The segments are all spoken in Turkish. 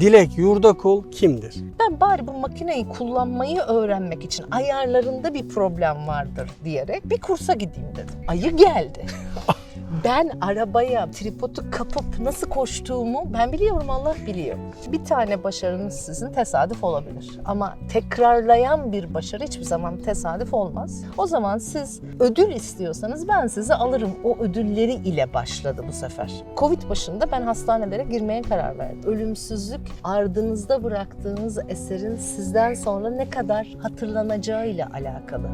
Dilek Yurdakul kimdir? Ben bari bu makineyi kullanmayı öğrenmek için ayarlarında bir problem vardır diyerek bir kursa gideyim dedim. Ayı geldi. Ben arabaya tripodu kapıp nasıl koştuğumu ben biliyorum Allah biliyor. Bir tane başarınız sizin tesadüf olabilir. Ama tekrarlayan bir başarı hiçbir zaman tesadüf olmaz. O zaman siz ödül istiyorsanız ben sizi alırım. O ödülleri ile başladı bu sefer. Covid başında ben hastanelere girmeye karar verdim. Ölümsüzlük ardınızda bıraktığınız eserin sizden sonra ne kadar hatırlanacağıyla alakalı.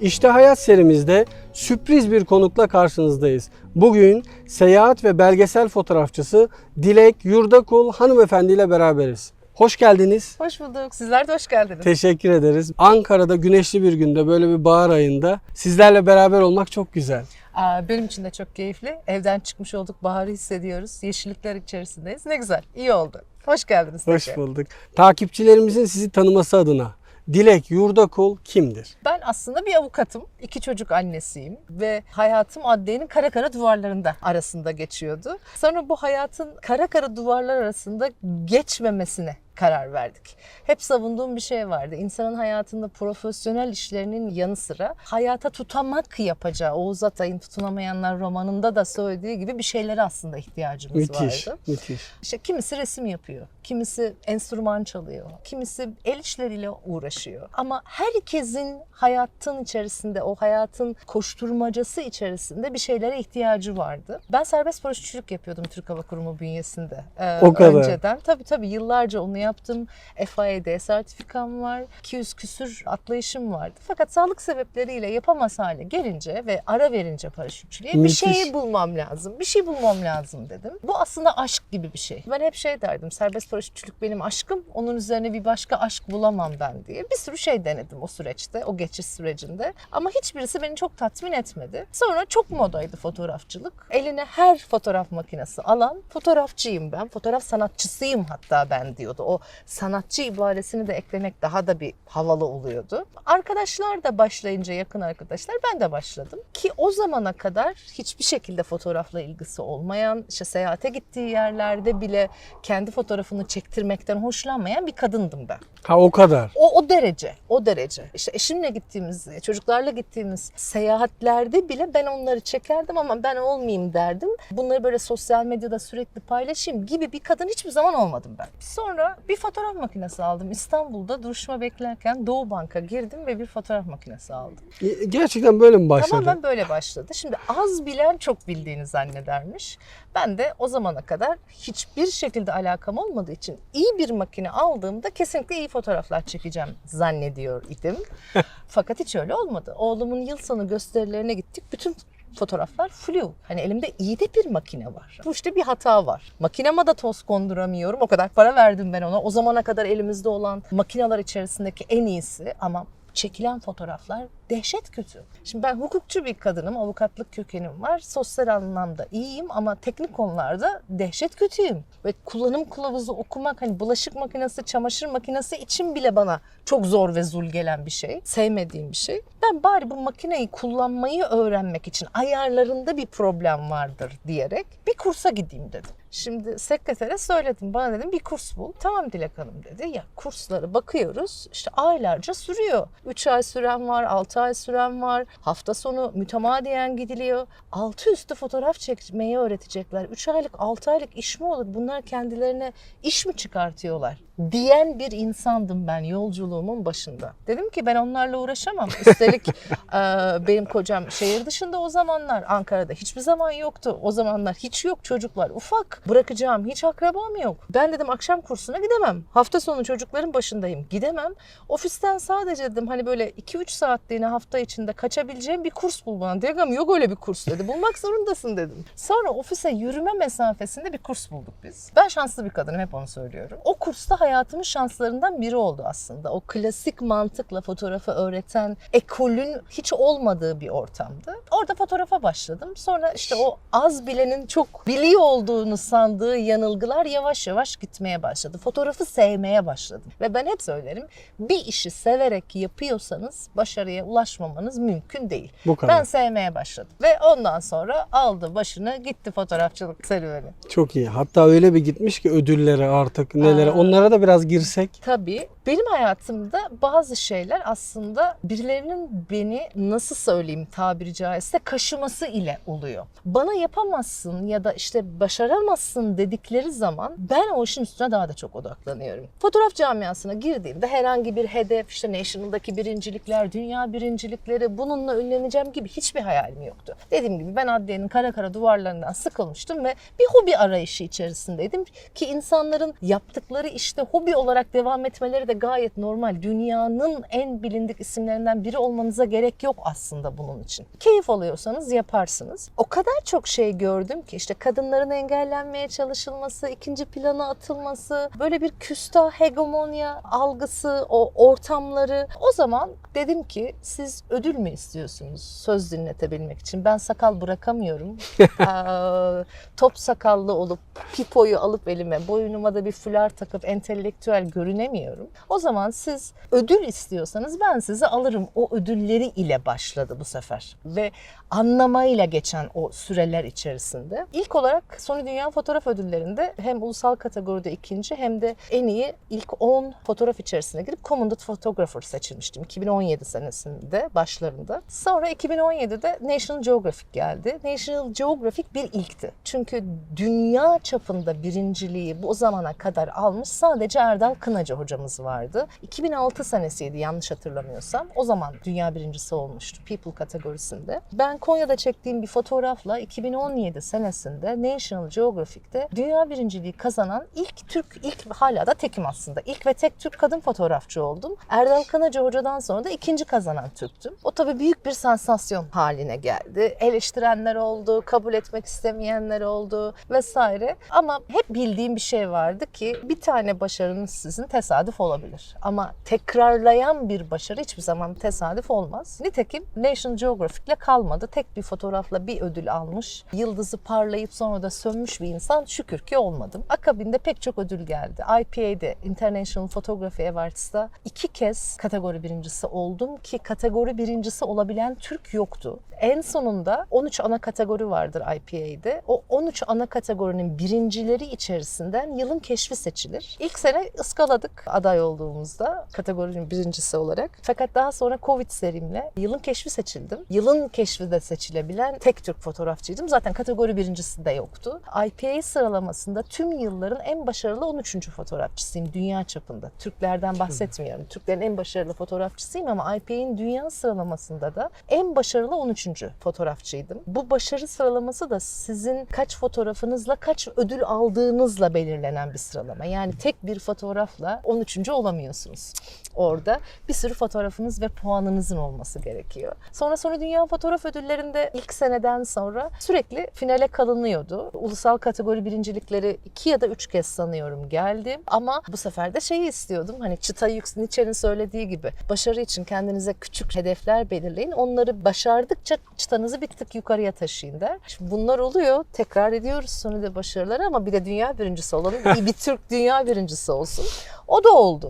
İşte Hayat serimizde sürpriz bir konukla karşınızdayız. Bugün seyahat ve belgesel fotoğrafçısı Dilek Yurdakul hanımefendi ile beraberiz. Hoş geldiniz. Hoş bulduk. Sizler de hoş geldiniz. Teşekkür ederiz. Ankara'da güneşli bir günde böyle bir bahar ayında sizlerle beraber olmak çok güzel. Aa, Benim için de çok keyifli. Evden çıkmış olduk, baharı hissediyoruz. Yeşillikler içerisindeyiz. Ne güzel, iyi oldu. Hoş geldiniz. Hoş tekrar. bulduk. Takipçilerimizin sizi tanıması adına Dilek Yurdakul kimdir? Ben aslında bir avukatım. iki çocuk annesiyim ve hayatım adliyenin kara kara duvarlarında arasında geçiyordu. Sonra bu hayatın kara kara duvarlar arasında geçmemesine karar verdik. Hep savunduğum bir şey vardı. İnsanın hayatında profesyonel işlerinin yanı sıra hayata tutamak yapacağı Oğuz Atay'ın Tutunamayanlar romanında da söylediği gibi bir şeylere aslında ihtiyacımız Müthiş, vardı. müthiş. İşte kimisi resim yapıyor, kimisi enstrüman çalıyor, kimisi el işleriyle uğraşıyor. Ama herkesin hayatın içerisinde, o hayatın koşturmacası içerisinde bir şeylere ihtiyacı vardı. Ben serbest paraşütçülük yapıyordum Türk Hava Kurumu bünyesinde. Ee, O kadar. Önceden. Tabii tabii yıllarca onu yaptım. FAED sertifikam var. 200 küsür atlayışım vardı. Fakat sağlık sebepleriyle yapamaz hale gelince ve ara verince paraşütçülüğe bir şeyi bulmam lazım. Bir şey bulmam lazım dedim. Bu aslında aşk gibi bir şey. Ben hep şey derdim. Serbest paraşütçülük benim aşkım. Onun üzerine bir başka aşk bulamam ben diye. Bir sürü şey denedim o süreçte, o geçiş sürecinde. Ama hiçbirisi beni çok tatmin etmedi. Sonra çok modaydı fotoğrafçılık. Eline her fotoğraf makinesi alan fotoğrafçıyım ben. Fotoğraf sanatçısıyım hatta ben diyordu. O sanatçı ibaresini de eklemek daha da bir havalı oluyordu. Arkadaşlar da başlayınca yakın arkadaşlar ben de başladım. Ki o zamana kadar hiçbir şekilde fotoğrafla ilgisi olmayan, işte seyahate gittiği yerlerde bile kendi fotoğrafını çektirmekten hoşlanmayan bir kadındım ben. Ha o kadar. O, o derece, o derece. İşte eşimle gittiğimiz, çocuklarla gittiğimiz seyahatlerde bile ben onları çekerdim ama ben olmayayım derdim. Bunları böyle sosyal medyada sürekli paylaşayım gibi bir kadın hiçbir zaman olmadım ben. Sonra bir fotoğraf makinesi aldım. İstanbul'da duruşma beklerken Doğu Bank'a girdim ve bir fotoğraf makinesi aldım. Gerçekten böyle mi başladı? Tamamen böyle başladı. Şimdi az bilen çok bildiğini zannedermiş. Ben de o zamana kadar hiçbir şekilde alakam olmadığı için iyi bir makine aldığımda kesinlikle iyi fotoğraflar çekeceğim zannediyor idim. Fakat hiç öyle olmadı. Oğlumun yıl sonu gösterilerine gittik. Bütün fotoğraflar flu. Hani elimde iyi de bir makine var. Bu işte bir hata var. Makinama da toz konduramıyorum. O kadar para verdim ben ona. O zamana kadar elimizde olan makineler içerisindeki en iyisi ama çekilen fotoğraflar dehşet kötü. Şimdi ben hukukçu bir kadınım, avukatlık kökenim var. Sosyal anlamda iyiyim ama teknik konularda dehşet kötüyüm. Ve kullanım kılavuzu okumak hani bulaşık makinesi, çamaşır makinesi için bile bana çok zor ve zul gelen bir şey. Sevmediğim bir şey. Ben bari bu makineyi kullanmayı öğrenmek için ayarlarında bir problem vardır diyerek bir kursa gideyim dedim. Şimdi sekretere söyledim. Bana dedim bir kurs bul. Tamam Dilek Hanım dedi. Ya kurslara bakıyoruz. İşte aylarca sürüyor. 3 ay süren var, 6 ay süren var. Hafta sonu mütemadiyen gidiliyor. Altı üstü fotoğraf çekmeyi öğretecekler. 3 aylık, 6 aylık iş mi olur? Bunlar kendilerine iş mi çıkartıyorlar? Diyen bir insandım ben yolculuğumun başında. Dedim ki ben onlarla uğraşamam. Üstelik e, benim kocam şehir dışında o zamanlar. Ankara'da hiçbir zaman yoktu. O zamanlar hiç yok çocuklar. Ufak. Bırakacağım hiç akrabam yok. Ben dedim akşam kursuna gidemem. Hafta sonu çocukların başındayım. Gidemem. Ofisten sadece dedim hani böyle 2-3 saatliğine hafta içinde kaçabileceğim bir kurs bul bana. Diyagam yok öyle bir kurs dedi. Bulmak zorundasın dedim. Sonra ofise yürüme mesafesinde bir kurs bulduk biz. Ben şanslı bir kadınım hep onu söylüyorum. O kursta hayatımın şanslarından biri oldu aslında. O klasik mantıkla fotoğrafı öğreten ekolün hiç olmadığı bir ortamdı. Orada fotoğrafa başladım. Sonra işte o az bilenin çok biliyor olduğunu sandığı yanılgılar yavaş yavaş gitmeye başladı. Fotoğrafı sevmeye başladım. Ve ben hep söylerim bir işi severek yapıyorsanız başarıya ulaşmamanız mümkün değil. Bu kadar. Ben sevmeye başladım. Ve ondan sonra aldı başını gitti fotoğrafçılık serüveni. Çok iyi. Hatta öyle bir gitmiş ki ödüllere artık nelere. Aa. Onlara da biraz girsek. Tabii benim hayatımda bazı şeyler aslında birilerinin beni nasıl söyleyeyim tabiri caizse kaşıması ile oluyor. Bana yapamazsın ya da işte başaramazsın dedikleri zaman ben o işin üstüne daha da çok odaklanıyorum. Fotoğraf camiasına girdiğimde herhangi bir hedef işte National'daki birincilikler, dünya birincilikleri bununla ünleneceğim gibi hiçbir hayalim yoktu. Dediğim gibi ben adliyenin kara kara duvarlarından sıkılmıştım ve bir hobi arayışı içerisindeydim ki insanların yaptıkları işte hobi olarak devam etmeleri de gayet normal. Dünyanın en bilindik isimlerinden biri olmanıza gerek yok aslında bunun için. Keyif alıyorsanız yaparsınız. O kadar çok şey gördüm ki işte kadınların engellenmeye çalışılması, ikinci plana atılması, böyle bir küstah hegemonya algısı, o ortamları. O zaman dedim ki siz ödül mü istiyorsunuz söz dinletebilmek için? Ben sakal bırakamıyorum. Aa, top sakallı olup pipoyu alıp elime boynuma da bir fular takıp entelektüel görünemiyorum. O zaman siz ödül istiyorsanız ben sizi alırım. O ödülleri ile başladı bu sefer. Ve anlamayla geçen o süreler içerisinde. İlk olarak Sony Dünya Fotoğraf Ödülleri'nde hem ulusal kategoride ikinci hem de en iyi ilk 10 fotoğraf içerisine girip Commended Photographer seçilmiştim 2017 senesinde başlarında. Sonra 2017'de National Geographic geldi. National Geographic bir ilkti. Çünkü dünya çapında birinciliği bu zamana kadar almış sadece Erdal Kınacı hocamız vardı. 2006 senesiydi yanlış hatırlamıyorsam. O zaman dünya birincisi olmuştu People kategorisinde. Ben Konya'da çektiğim bir fotoğrafla 2017 senesinde National Geographic'te dünya birinciliği kazanan ilk Türk, ilk hala da tekim aslında. İlk ve tek Türk kadın fotoğrafçı oldum. Erdal Kınacı hocadan sonra da ikinci kazanan Türktüm. O tabii büyük bir sansasyon haline geldi. Eleştirenler oldu, kabul etmek istemeyenler oldu vesaire. Ama hep bildiğim bir şey vardı ki bir tane başarınız sizin tesadüf olabilir. Ama tekrarlayan bir başarı hiçbir zaman tesadüf olmaz. Nitekim National Geographic'le kalmadı. Tek bir fotoğrafla bir ödül almış. Yıldızı parlayıp sonra da sönmüş bir insan şükür ki olmadım. Akabinde pek çok ödül geldi. IPA'de International Photography Awards'ta iki kez kategori birincisi oldum ki kategori birincisi olabilen Türk yoktu. En sonunda 13 ana kategori vardır IPA'de. O 13 ana kategorinin birincileri içerisinden yılın keşfi seçilir. İlk sene ıskaladık aday olduğumuzda kategorinin birincisi olarak. Fakat daha sonra Covid serimle yılın keşfi seçildim. Yılın keşfi de seçilebilen tek Türk fotoğrafçıydım. Zaten kategori birincisi de yoktu. IPA sıralamasında tüm yılların en başarılı 13. fotoğrafçısıyım dünya çapında. Türklerden bahsetmiyorum. Türklerin en başarılı fotoğrafçısıyım ama IPA'nin dünya sıralamasında da en başarılı 13. fotoğrafçıydım. Bu başarı sıralaması da sizin kaç fotoğrafınızla kaç ödül aldığınızla belirlenen bir sıralama. Yani tek bir fotoğrafla 13. olamıyorsunuz. Orada bir sürü fotoğrafınız ve puanınızın olması gerekiyor. Sonra sonra Dünya Fotoğraf Ödülleri'nde ilk seneden sonra sürekli finale kalınıyordu. Ulusal kategori birincilikleri iki ya da üç kez sanıyorum geldi. Ama bu sefer de şeyi istiyordum. Hani çıta Nietzsche'nin söylediği gibi başarı için kendinize küçük hedefler belirleyin. Onları başardıkça çıtanızı bir tık yukarıya taşıyın der. Şimdi bunlar oluyor. Tekrar ediyoruz sonunda başarıları ama bir de dünya birincisi olalım. İyi bir Türk dünya birincisi olsun. O da oldu.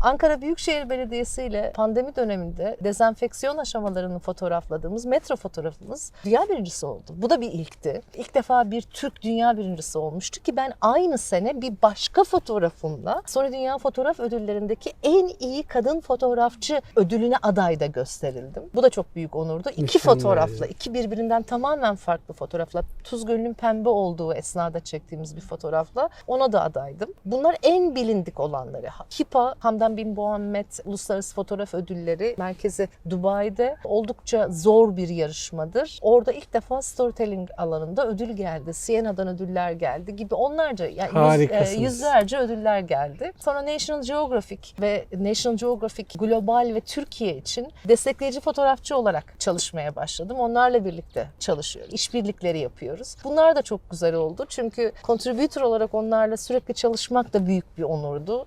Ankara Büyükşehir Belediyesi ile pandemi döneminde dezenfeksiyon aşamalarını fotoğrafladığımız metro fotoğrafımız dünya birincisi oldu. Bu da bir ilkti. İlk defa bir Türk dünya birincisi olmuştu ki ben aynı sene bir başka fotoğrafımla sonra Dünya Fotoğraf Ödülleri'ndeki en iyi kadın fotoğrafçı ödülüne aday da gösterildim. Bu da çok büyük onurdu. İki Mükemmel fotoğrafla, iki birbirinden tamamen farklı fotoğrafla, Tuz Gölü'nün pembe olduğu esnada çektiğimiz bir fotoğrafla ona da adaydım. Bunlar en bilindik olanları. HIPA, Hamdan Bin Muhammed Uluslararası Fotoğraf Ödülleri merkezi Dubai'de oldukça zor bir yarışmadır. Orada ilk defa storytelling alanında ödül geldi. Siena'dan ödüller geldi gibi onlarca yani yüz- e, yüzlerce ödüller geldi. Sonra National Geographic ve National Geographic Global ve Türkiye için destekleyici fotoğrafçı olarak çalışmaya başladım. Onlarla birlikte çalışıyor. İşbirlikleri yapıyoruz. Bunlar da çok güzel oldu. Çünkü contributor olarak onlarla sürekli çalışmak da büyük bir onurdu.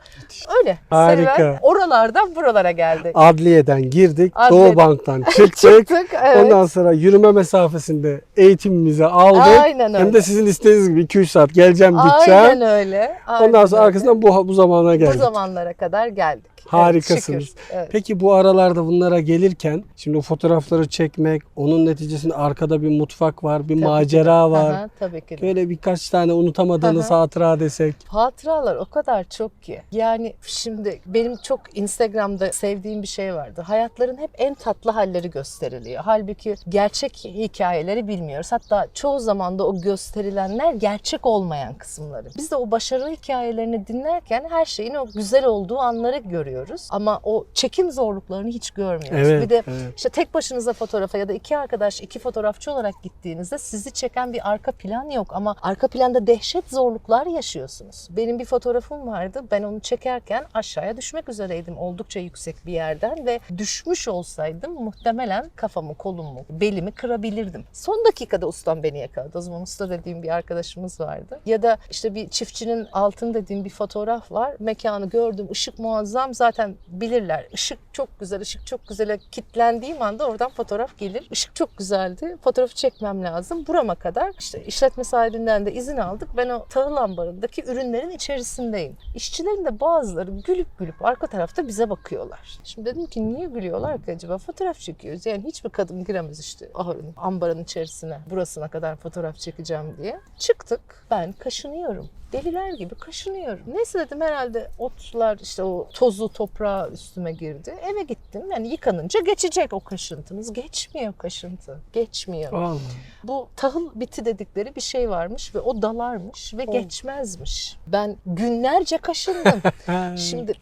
Öyle. Harika. Serüven oralardan buralara geldi. Adliyeden girdik. Adliyeden. Doğu Bank'tan çıktık. Çıktık. Evet. Ondan sonra yürüme mesafesinde eğitimimizi aldık. Aynen öyle. Hem de sizin istediğiniz gibi 2-3 saat geleceğim gideceğim. Aynen öyle. Aynen Ondan sonra öyle. arkasından bu, bu zamana bu geldik. zamanlara kadar geldik. Harikasınız. şükür. Evet. Peki bu aralarda bunlara gelirken şimdi o fotoğrafları çekmek, onun neticesinde arkada bir mutfak var, bir Tabii ki macera var. Aha, tabii ki. Böyle birkaç tane unutamadığınız Aha. hatıra desek. Hatıralar o kadar çok ki. Yani şimdi benim çok Instagram'da sevdiğim bir şey vardı. Hayatların hep en tatlı halleri gösteriliyor. Halbuki gerçek hikayeleri bilmiyoruz. Hatta çoğu zaman da o gösterilenler gerçek olmayan kısımları. Biz de o başarı hikayelerini dinlerken her şeyin o güzel olduğu anları görüyoruz. Ama o çekim zorluklarını hiç görmüyoruz. Evet, bir de evet. işte tek başınıza fotoğrafa ya da iki arkadaş, iki fotoğrafçı olarak gittiğinizde sizi çeken bir arka plan yok ama arka planda dehşet zorluklar yaşıyorsunuz. Benim bir fotoğrafım vardı. Ben onu çekerken aşağıya düşmek üzereydim oldukça yüksek bir yerden ve düşmüş olsaydım muhtemelen kafamı, kolumu, belimi kırabilirdim. Son dakikada ustam beni yakaladı. O zaman usta dediğim bir arkadaşımız vardı. Ya da işte bir çiftçinin altın dediğim bir fotoğraf var. Mekanı gördüm, ışık muazzam. Zaten bilirler. Işık çok güzel, ışık çok güzele kitlendiğim anda oradan fotoğraf gelir. Işık çok güzeldi. Fotoğrafı çekmem lazım. Burama kadar işte işletme sahibinden de izin aldık. Ben o tahıl ambarındaki ürünlerin içerisindeyim. İşçilerin de bazıları gülüp gülüp arka tarafta bize bakıyorlar. Şimdi dedim ki niye gülüyorlar ki acaba? Fotoğraf çekiyoruz. Yani hiçbir kadın giremez işte ahırın, ambarın içerisine burasına kadar fotoğraf çekeceğim diye. Çıktık. Ben kaşınıyorum. Deliler gibi kaşınıyorum. Neyse dedim herhalde otlar işte o tozu toprağı üstüme girdi. Eve gittim. Yani yıkanınca geçecek o kaşıntınız. Geçmiyor kaşıntı. Geçmiyor. Vallahi. Bu tahıl biti dedikleri bir şey varmış ve o dalarmış ve geçmezmiş. Ben günlerce kaşındım. Şimdi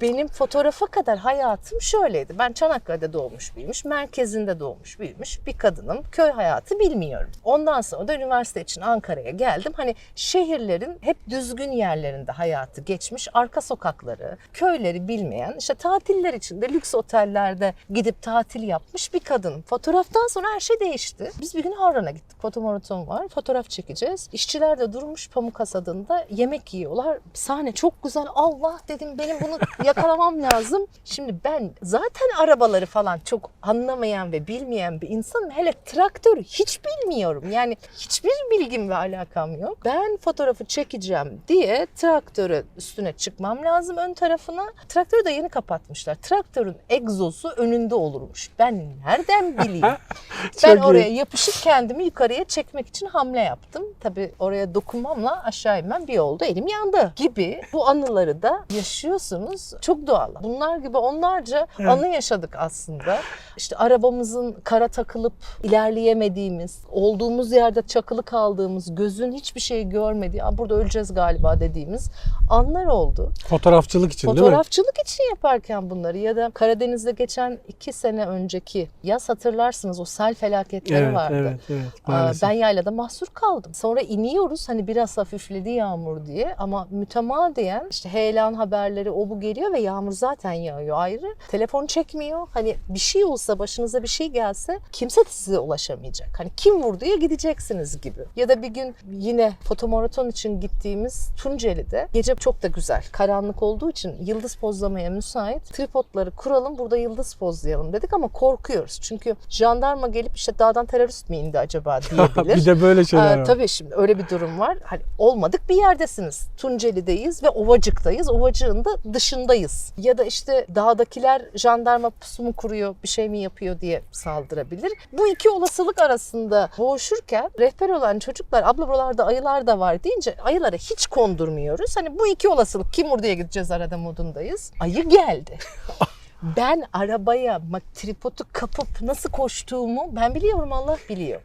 benim fotoğrafa kadar hayatım şöyleydi. Ben Çanakkale'de doğmuş büyümüş, merkezinde doğmuş büyümüş bir kadınım. Köy hayatı bilmiyorum. Ondan sonra da üniversite için Ankara'ya geldim. Hani şehirlerin hep düzgün yerlerinde hayatı geçmiş, arka sokakları, köyleri bilmeyen, işte tatiller içinde lüks otellerde gidip tatil yapmış bir kadın. Fotoğraftan sonra her şey değişti. Biz bir gün Harran'a gittik. Fotomaraton var. Fotoğraf çekeceğiz. İşçiler de durmuş pamuk hasadında yemek yiyorlar. Sahne çok güzel. Allah dedim benim bunu yakalamam lazım. Şimdi ben zaten arabaları falan çok anlamayan ve bilmeyen bir insanım. Hele traktörü hiç bilmiyorum. Yani hiçbir bilgim ve alakam yok. Ben fotoğrafı çekeceğim diye traktörü üstüne çıkmam lazım ön tarafına. Traktörü de yeni kapatmışlar. Traktörün egzozu önünde olurmuş. Ben nereden bileyim? ben oraya yapışıp kendimi yukarıya çekmek için hamle yaptım. Tabii oraya dokunmamla aşağı inmem bir oldu. Elim yandı gibi. Bu anıları da yaşıyorsunuz. Çok doğal. Bunlar gibi onlarca Evet. anı yaşadık aslında. İşte arabamızın kara takılıp ilerleyemediğimiz, olduğumuz yerde çakılı kaldığımız, gözün hiçbir şey görmediği, "Aa, burada öleceğiz galiba dediğimiz anlar oldu. Fotoğrafçılık için değil mi? Fotoğrafçılık için yaparken bunları ya da Karadeniz'de geçen iki sene önceki yaz hatırlarsınız o sel felaketleri Evet, vardı. evet, evet. Aa, Maalesef. Ben yaylada mahsur kaldım. Sonra iniyoruz hani biraz hafifledi yağmur diye ama mütemadiyen işte heyelan haberleri o bu geliyor ve yağmur zaten yağıyor ayrı. Telefon çekmiyor. Hani bir şey olsa başınıza bir şey gelse kimse size ulaşamayacak. Hani kim vurduya gideceksiniz gibi. Ya da bir gün yine fotomaraton için gittiğimiz Tunceli'de gece çok da güzel. Karanlık olduğu için yıldız pozlamaya müsait. Tripodları kuralım burada yıldız pozlayalım dedik ama korkuyoruz. Çünkü jandarma gelip işte dağdan terörist mi indi acaba diyebilir. bir de böyle şeyler var. tabii şimdi öyle bir durum var. Hani olmadık bir yerdesiniz. Tunceli'deyiz ve Ovacık'tayız. Ovacık'ın da dışındayız. Ya da işte dağdakiler jandarma pusu mu kuruyor, bir şey mi yapıyor diye saldırabilir. Bu iki olasılık arasında boğuşurken rehber olan çocuklar abla buralarda ayılar da var deyince ayılara hiç kondurmuyoruz. Hani bu iki olasılık kim oraya gideceğiz arada modundayız. Ayı geldi. Ben arabaya tripodu kapıp nasıl koştuğumu ben biliyorum Allah biliyor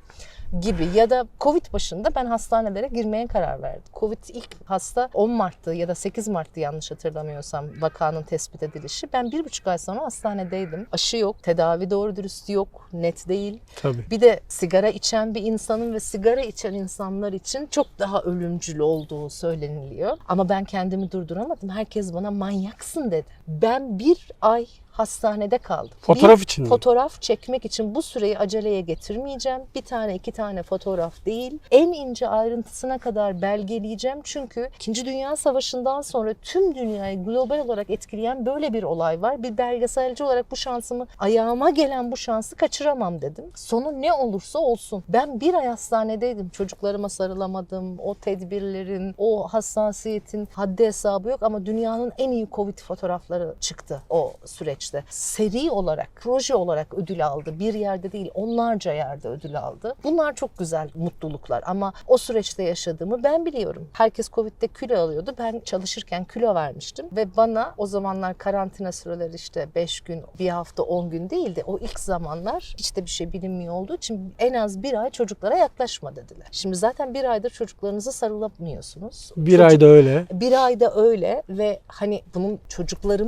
gibi ya da Covid başında ben hastanelere girmeye karar verdim. Covid ilk hasta 10 Mart'tı ya da 8 Mart'tı yanlış hatırlamıyorsam vakanın tespit edilişi. Ben bir buçuk ay sonra hastanedeydim. Aşı yok, tedavi doğru dürüst yok, net değil. Tabii. Bir de sigara içen bir insanın ve sigara içen insanlar için çok daha ölümcül olduğu söyleniliyor. Ama ben kendimi durduramadım. Herkes bana manyaksın dedi. Ben bir ay hastanede kaldım. Fotoğraf Bir için mi? Fotoğraf çekmek için bu süreyi aceleye getirmeyeceğim. Bir tane iki tane fotoğraf değil. En ince ayrıntısına kadar belgeleyeceğim. Çünkü 2. Dünya Savaşı'ndan sonra tüm dünyayı global olarak etkileyen böyle bir olay var. Bir belgeselci olarak bu şansımı, ayağıma gelen bu şansı kaçıramam dedim. Sonu ne olursa olsun. Ben bir ay hastanedeydim. Çocuklarıma sarılamadım. O tedbirlerin, o hassasiyetin haddi hesabı yok ama dünyanın en iyi Covid fotoğrafları çıktı o süreçte. Seri olarak, proje olarak ödül aldı. Bir yerde değil, onlarca yerde ödül aldı. Bunlar çok güzel mutluluklar ama o süreçte yaşadığımı ben biliyorum. Herkes Covid'de kilo alıyordu. Ben çalışırken kilo vermiştim ve bana o zamanlar karantina süreleri işte 5 gün, bir hafta, 10 gün değildi. O ilk zamanlar hiç de bir şey bilinmiyor olduğu için en az bir ay çocuklara yaklaşma dediler. Şimdi zaten bir aydır çocuklarınızı sarılamıyorsunuz. Bir Çocuk- ayda öyle. bir ayda öyle ve hani bunun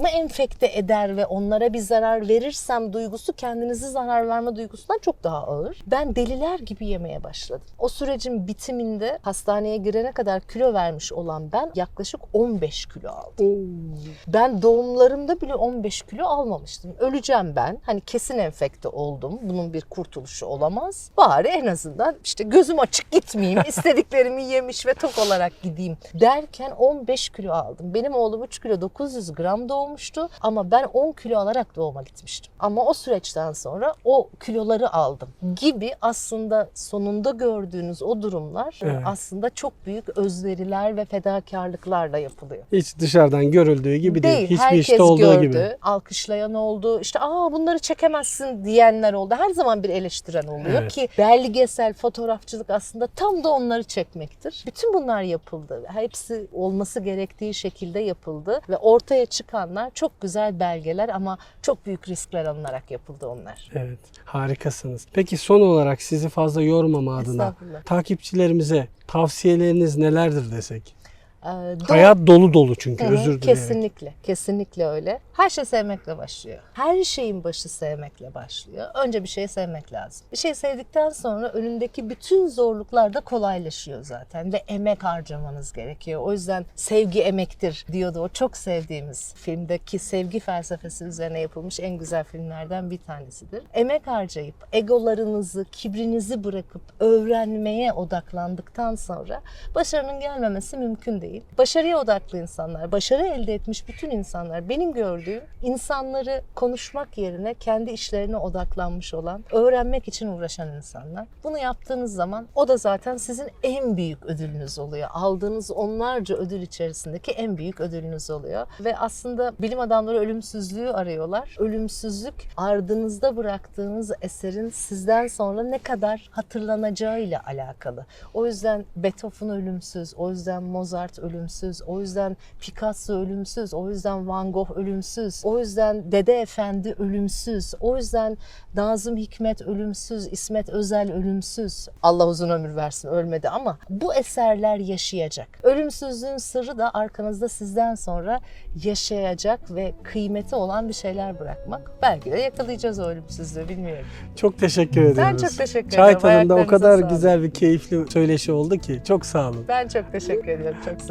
çocuklarımı enfekte eder ve onlara bir zarar verirsem duygusu kendinizi zarar verme duygusundan çok daha ağır. Ben deliler gibi yemeye başladım. O sürecin bitiminde hastaneye girene kadar kilo vermiş olan ben yaklaşık 15 kilo aldım. Ben doğumlarımda bile 15 kilo almamıştım. Öleceğim ben. Hani kesin enfekte oldum. Bunun bir kurtuluşu olamaz. Bari en azından işte gözüm açık gitmeyeyim. istediklerimi yemiş ve tok olarak gideyim derken 15 kilo aldım. Benim oğlum 3 kilo 900 gram doğmuştu ama ben 10 kilo alarak doğuma gitmiştim. Ama o süreçten sonra o kiloları aldım gibi aslında sonunda gördüğünüz o durumlar Evet. aslında çok büyük özveriler ve fedakarlıklarla yapılıyor. Hiç dışarıdan görüldüğü gibi değil. Hiçbir Herkes işte olduğu gördü, gibi. alkışlayan oldu. İşte aa bunları çekemezsin diyenler oldu. Her zaman bir eleştiren oluyor Evet. ki belgesel fotoğrafçılık aslında tam da onları çekmektir. Bütün bunlar yapıldı. Hepsi olması gerektiği şekilde yapıldı ve ortaya çıkanlar çok güzel belgeler ama çok büyük riskler alınarak yapıldı onlar. Evet, harikasınız. Peki son olarak sizi fazla yormama adına takipçilerimize tavsiyeleriniz nelerdir desek? Ee, do- Hayat dolu dolu çünkü Hı hı, özür dileyerek. Kesinlikle, kesinlikle öyle. Her şey sevmekle başlıyor. Her şeyin başı sevmekle başlıyor. Önce bir şeyi sevmek lazım. Bir şey sevdikten sonra önündeki bütün zorluklar da kolaylaşıyor zaten ve emek harcamanız gerekiyor. O yüzden sevgi emektir diyordu o çok sevdiğimiz filmdeki sevgi felsefesi üzerine yapılmış en güzel filmlerden bir tanesidir. Emek harcayıp egolarınızı, kibrinizi bırakıp öğrenmeye odaklandıktan sonra başarının gelmemesi mümkün değil. Başarıya odaklı insanlar, başarı elde etmiş bütün insanlar benim gördüğüm insanları konuşmak yerine kendi işlerine odaklanmış olan, öğrenmek için uğraşan insanlar. Bunu yaptığınız zaman o da zaten sizin en büyük ödülünüz oluyor. Aldığınız onlarca ödül içerisindeki en büyük ödülünüz oluyor. Ve aslında bilim adamları ölümsüzlüğü arıyorlar. Ölümsüzlük ardınızda bıraktığınız eserin sizden sonra ne kadar hatırlanacağıyla alakalı. O yüzden Beethoven ölümsüz, o yüzden Mozart ölümsüz, o yüzden Picasso ölümsüz, o yüzden Van Gogh ölümsüz, o yüzden Dede Efendi ölümsüz, o yüzden Nazım Hikmet ölümsüz, İsmet Özel ölümsüz. Allah uzun ömür versin ölmedi ama bu eserler yaşayacak. Ölümsüzlüğün sırrı da arkanızda sizden sonra yaşayacak ve kıymeti olan bir şeyler bırakmak. Belki de yakalayacağız o ölümsüzlüğü bilmiyorum. Çok teşekkür ediyoruz. Ben çok teşekkür Çay ederim. tadında o kadar güzel bir keyifli söyleşi oldu ki çok sağ olun. Ben çok teşekkür ediyorum. Çok sağ olun.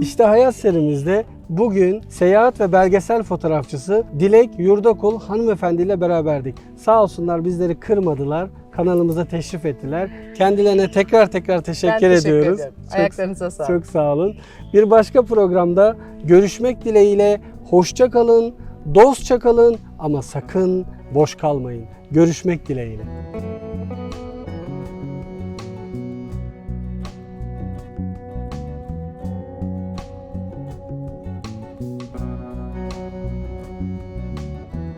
İşte Hayat serimizde bugün seyahat ve belgesel fotoğrafçısı Dilek Yurdakul hanımefendi ile beraberdik. Sağ olsunlar bizleri kırmadılar. Kanalımıza teşrif ettiler. Kendilerine tekrar tekrar teşekkür, ben teşekkür ediyoruz. Çok- Ayaklarınıza sağlık. Çok sağ olun. Bir başka programda görüşmek dileğiyle hoşça kalın, dostça kalın ama sakın boş kalmayın. Görüşmek dileğiyle.